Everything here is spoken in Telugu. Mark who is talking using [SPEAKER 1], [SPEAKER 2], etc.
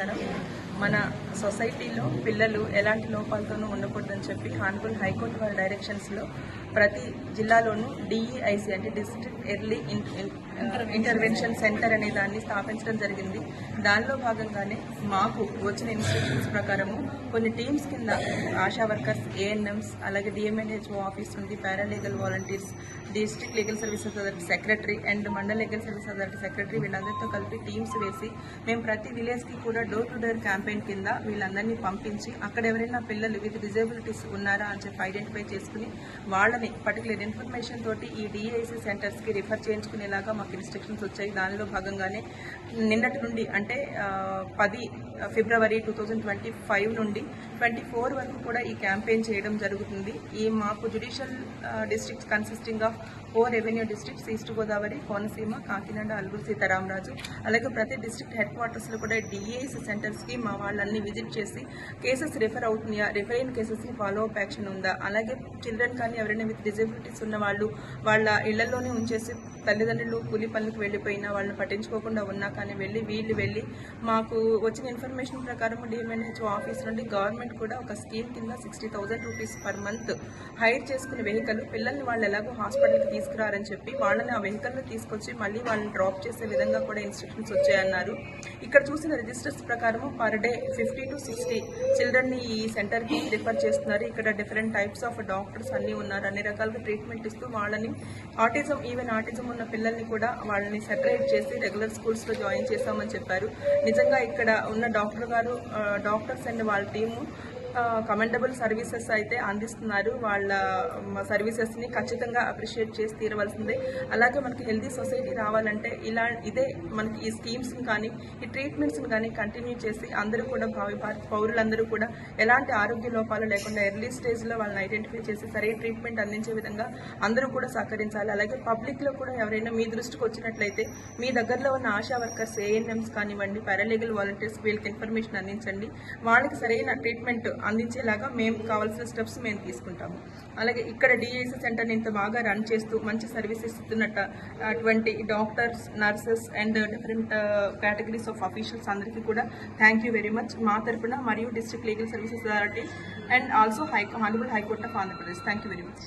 [SPEAKER 1] నమస్కారం మన సొసైటీలో పిల్లలు ఎలాంటి లోపాలతోనూ ఉండకూడదని చెప్పి హాన్బుల్ హైకోర్టు వారి డైరెక్షన్స్లో ప్రతి జిల్లాలోనూ డిఈఐసి అంటే డిస్ట్రిక్ట్ ఎర్లీ ఇంటర్వెన్షన్ సెంటర్ అనే దాన్ని స్థాపించడం జరిగింది. దానిలో భాగంగానే మాకు వచ్చిన ఇన్స్ట్రక్షన్స్ ప్రకారము కొన్ని టీమ్స్ కింద ఆశా వర్కర్స్ ఏఎన్ఎంస్ అలాగే డిఎంఎన్హెచ్ఓ ఆఫీస్ నుండి paralegal volunteers district legal services authority secretary and mandal legal service authority secretary వీళ్ళందరితో కలిపి టీమ్స్ వేసి మేము ప్రతి విలేజ్కి కూడా డోర్ టు డోర్ క్యాంపెయిన్ కింద వీళ్ళందరినీ పంపించి అక్కడ ఎవరైనా పిల్లలు విత్ డిజేబిలిటీస్ ఉన్నారా అని చెప్పి ఐడెంటిఫై చేసుకుని వాళ్ళని పర్టికులర్ ఇన్ఫర్మేషన్ తోటి ఈ డిఐసి సెంటర్స్కి రిఫర్ చేయించుకునేలాగా మాకు ఇన్స్ట్రక్షన్స్ వచ్చాయి. దానిలో భాగంగానే నిన్నటి నుండి అంటే పది February two thousand twenty five నుండి ట్వంటీ ఫోర్ వరకు కూడా ఈ క్యాంపెయిన్ చేయడం జరుగుతుంది. ఈ మాకు judicial districts consisting of four revenue districts east Godavari Konaseema Kakinada Alluri Sitharamaraju అలాగే ప్రతి డిస్ట్రిక్ట్ హెడ్ క్వార్టర్స్లో కూడా డిఏఎస్ సెంటర్స్కి మా వాళ్ళన్ని విజిట్ చేసి కేసెస్ రిఫర్ అవుతున్నాయా? రిఫర్ అయిన కేసెస్కి ఫాలో అప్ యాక్షన్ ఉందా? అలాగే చిల్డ్రన్ కానీ ఎవరైనా విత్ డిజబిలిటీస్ ఉన్న వాళ్ళు వాళ్ళ ఇళ్ళలోనే ఉంచేసి తల్లిదండ్రులు కూలి పనులకు వెళ్ళిపోయినా వాళ్ళని పట్టించుకోకుండా ఉన్నా కానీ వెళ్ళి వీళ్ళు వెళ్ళి మాకు వచ్చిన ఇన్ఫర్మేషన్ ప్రకారం డిఎంఎన్హెచ్ఓ ఆఫీస్ నుండి గవర్నమెంట్ కూడా ఒక స్కీమ్ కింద sixty thousand rupees per month hire చేసుకునే వెహికల్ పిల్లల్ని వాళ్ళు ఎలాగో హాస్పిటల్కి తీసుకురారని చెప్పి వాళ్ళని ఆ వెహికల్లో తీసుకొచ్చి మళ్ళీ వాళ్ళని డ్రాప్ చేసే విధంగా కూడా ఇన్స్ట్రక్షన్స్ వచ్చాయన్నారు. ఇక్కడ చూసిన రిజిస్టర్స్ ప్రకారం per day fifty to sixty చిల్డ్రన్ని ఈ సెంటర్కి రిఫర్ చేస్తున్నారు. ఇక్కడ డిఫరెంట్ టైప్స్ ఆఫ్ డాక్టర్స్ అన్నీ ఉన్నారు. అన్ని రకాలుగా ట్రీట్మెంట్ ఇస్తూ వాళ్ళని ఆటిజం ఈవెన్ ఆటిజం ఉన్న పిల్లల్ని కూడా వాళ్ళని సెపరేట్ చేసి రెగ్యులర్ స్కూల్స్లో జాయిన్ చేశామని చెప్పారు. నిజంగా ఇక్కడ ఉన్న డాక్టర్ గారు డాక్టర్స్ అండ్ వాళ్ళ టీము కమెండబుల్ సర్వీసెస్ అయితే అందిస్తున్నారు. వాళ్ళ సర్వీసెస్ని ఖచ్చితంగా అప్రిషియేట్ చేసి తీరవలసిందే. అలాగే మనకి హెల్దీ సొసైటీ రావాలంటే ఇలా ఇదే మనకి ఈ స్కీమ్స్ని కానీ ఈ ట్రీట్మెంట్స్ని కానీ కంటిన్యూ చేసి అందరూ కూడా భావి భారత పౌరులందరూ కూడా ఎలాంటి ఆరోగ్య లోపాలు లేకుండా ఎర్లీ స్టేజ్లో వాళ్ళని ఐడెంటిఫై చేసి సరైన ట్రీట్మెంట్ అందించే విధంగా అందరూ కూడా సహకరించాలి. అలాగే పబ్లిక్లో కూడా ఎవరైనా మీ దృష్టికి వచ్చినట్లయితే మీ దగ్గరలో ఉన్న ఆశా వర్కర్స్ ఏఎన్ఎంస్ కానివ్వండి పారాలీగల్ వాలంటీర్స్ వీళ్ళకి ఇన్ఫర్మేషన్ అందించండి. వాళ్ళకి సరైన ట్రీట్మెంట్ అందించేలాగా మేము కావాల్సిన స్టెప్స్ మేము తీసుకుంటాము. అలాగే ఇక్కడ డిఐసి సెంటర్ని ఇంత బాగా రన్ చేస్తూ మంచి సర్వీసెస్ ఇస్తున్నట్టు అటువంటి doctors nurses and different categories of officials అందరికీ కూడా థ్యాంక్ యూ వెరీ మచ్ మా తరపున మరియు district legal services authority and also high honourable high court of Andhra Pradesh. Thank you very much